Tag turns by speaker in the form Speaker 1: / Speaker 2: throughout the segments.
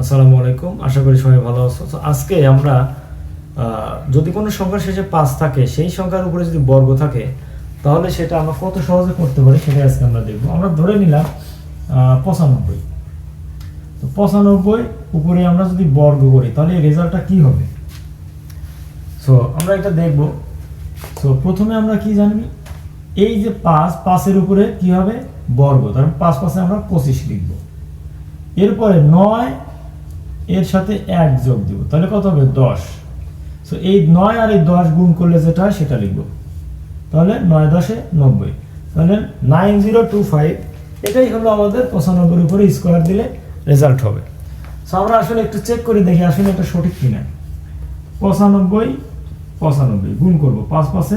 Speaker 1: আসসালামু আলাইকুম। আশা করি সবাই ভালো আছো। তো আজকে আমরা যদি কোনো সংখ্যার শেষে পাঁচ থাকে, সেই সংখ্যার উপরে যদি বর্গ থাকে, তাহলে সেটা আমরা কত সহজে করতে পারি সেটা আজকে আমরা দেখব। আমরা ধরে নিলাম পঁচানব্বই। তো পঁচানব্বই উপরে আমরা যদি বর্গ করি, তাহলে এই রেজাল্টটা কি হবে? সো আমরা এটা দেখব। সো প্রথমে আমরা কি জানবি? এই যে পাঁচ, পাঁচের উপরে কি হবে? বর্গ। তার মানে পাঁচ পাঁচে আমরা পঁচিশ লিখব। এরপরে নয় এর সাথে এক যোগ দিব। তাহলে কত হবে? দশ। সো এই নয় আর এই দশ গুণ করলে যেটা হয় সেটা লিখব। তাহলে নয় দশে নব্বই। তাহলে নাইন জিরো টু ফাইভ, এটাই হলো আমাদের পঁচানব্বইয়ের উপরে স্কোয়ার দিলে রেজাল্ট হবে। সো আমরা আসলে একটু চেক করে দেখি আসলে এটা সঠিক কিনা। পঁচানব্বই পঁচানব্বই, গুণ করব। পাঁচ পাঁচে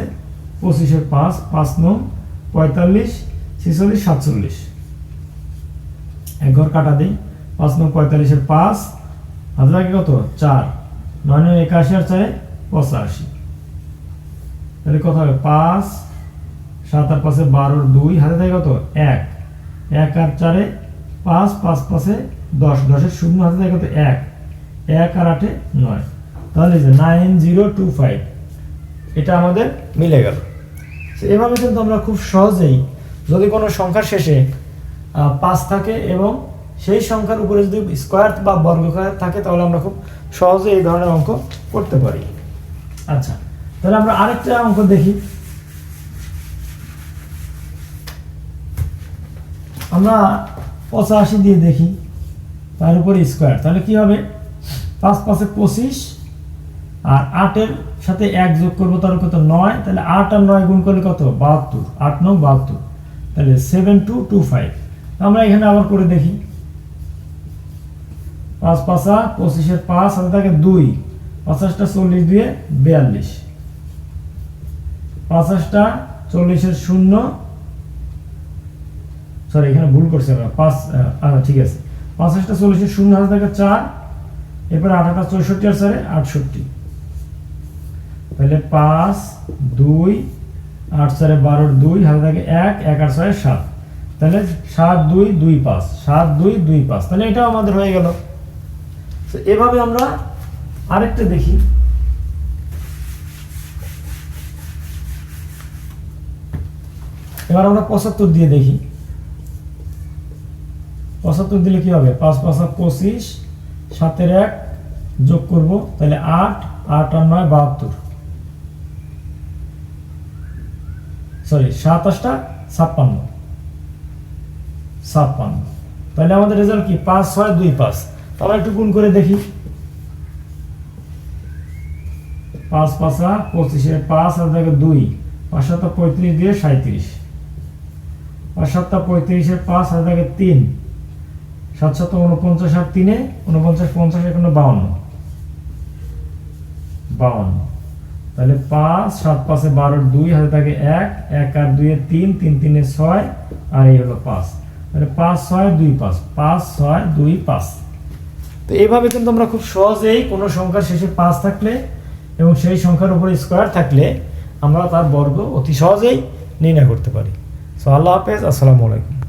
Speaker 1: পঁচিশের পাঁচ পাঁচ নং, পঁয়তাল্লিশ, ছেচল্লিশ, সাতচল্লিশ। এক ঘর কাটা দিই। পাঁচ নং, পঁয়তাল্লিশের পাঁচ হাজার আগে কত? চার। নয় নয় একাশি আর চারে পঁচাশি। তাহলে কত হবে? পাঁচ, সাত আর পাঁচে বারোর দুই। হাতে থাকে কত? এক। এক আর চারে পাঁচ পাঁচ পাঁচে দশ। দশের শূন্য হাতে থাকে কত? এক। এক আর আটে নয়। তাহলে যে নাইন জিরো টু ফাইভ, এটা আমাদের মিলে গেল। এভাবে কিন্তু আমরা খুব সহজেই যদি কোনো সংখ্যার শেষে পাঁচ থাকে এবং সেই সংখ্যার উপরে যদি স্কোয়ার বা বর্গক্ষয় থাকে, তাহলে আমরা খুব সহজে এই ধরনের অঙ্ক করতে পারি। আচ্ছা তাহলে আমরা আরেকটা অঙ্ক দেখি। আমরা পঁচাশি দিয়ে দেখি, তার উপরে স্কোয়ার তাহলে কি হবে? পাঁচ পাঁচে পঁচিশ, আর আটের সাথে এক যোগ করব, তার কত নয়। তাহলে আট আর নয় গুণ করলে কত? বাহাত্তর। আট নয় বাহাত্তর। তাহলে সেভেন টু টু ফাইভ আমরা এখানে আবার করে দেখি। পাঁচ পাঁচা, পঁচিশের পাঁচ হাতে থাকে দুই। পঞ্চাশটা চল্লিশ দিয়ে বিয়াল্লিশ। পঞ্চাশটা চল্লিশের শূন্য। সরি এখানে ভুল করছি আমরা। পাঁচ ঠিক আছে। পঞ্চাশটা চল্লিশের শূন্য হাতে থাকে চার। এরপর আঠাটা চৌষট্টি, আর চারে আটষট্টি। তাহলে পাঁচ, দুই, আট চারে বারোর দুই হাতে থাকে এক এক, আট ছয় সাত। তাহলে সাত, দুই দুই, পাঁচ। সাত, দুই দুই, পাঁচ। তাহলে এটাও আমাদের হয়ে গেল। তো এভাবে আমরা আরেকটা দেখি। এবার আমরা পঁচাত্তর দিয়ে দেখি। পঁচাত্তর দিলে কি হবে? পাঁচ পাঁচা পঁচিশ, সাতের এক যোগ করব, তাহলে আট আট আর নয়, বাহাত্তর। সরি সাতাশটা ছাপ্পান্ন। ছাপ্পান্ন। তাহলে আমাদের রেজাল্ট কি? পাঁচ, ছয়, দুই, পাঁচ। আমরা একটু গুণ করে দেখি। পাঁচ পাঁচা পঁচিশে পাঁচ আর দেখে দুই। পাঁচ সাতটা পঁয়ত্রিশ দিয়ে সাঁত্রিশ পাঁচ সাতটা পঁয়ত্রিশের পাঁচ আর দেখে তিন। সাত সাত উনপঞ্চাশ আর তিনে উনপঞ্চাশ পঞ্চাশ এখানে বাউন্ন। বাউন্ন। তাহলে পাঁচ, সাত পাঁচে বারোর দুই, হাতে থাকে এক। এক আর দুইয়ে তিন তিন তিনে ছয়, আর এই হলো পাঁচ। তাহলে পাঁচ, ছয়, দুই, পাঁচ। পাঁচ, ছয়, দুই, পাঁচ। তো এইভাবে কিন্তু আমরা খুব সহজেই কোনো সংখ্যার শেষে পাঁচ থাকলে এবং সেই সংখ্যার উপরে স্কোয়ার থাকলে আমরা তার বর্গ অতি সহজেই নির্ণয় করতে পারি। সো আল্লাহ হাফেজ, আসসালামু আলাইকুম।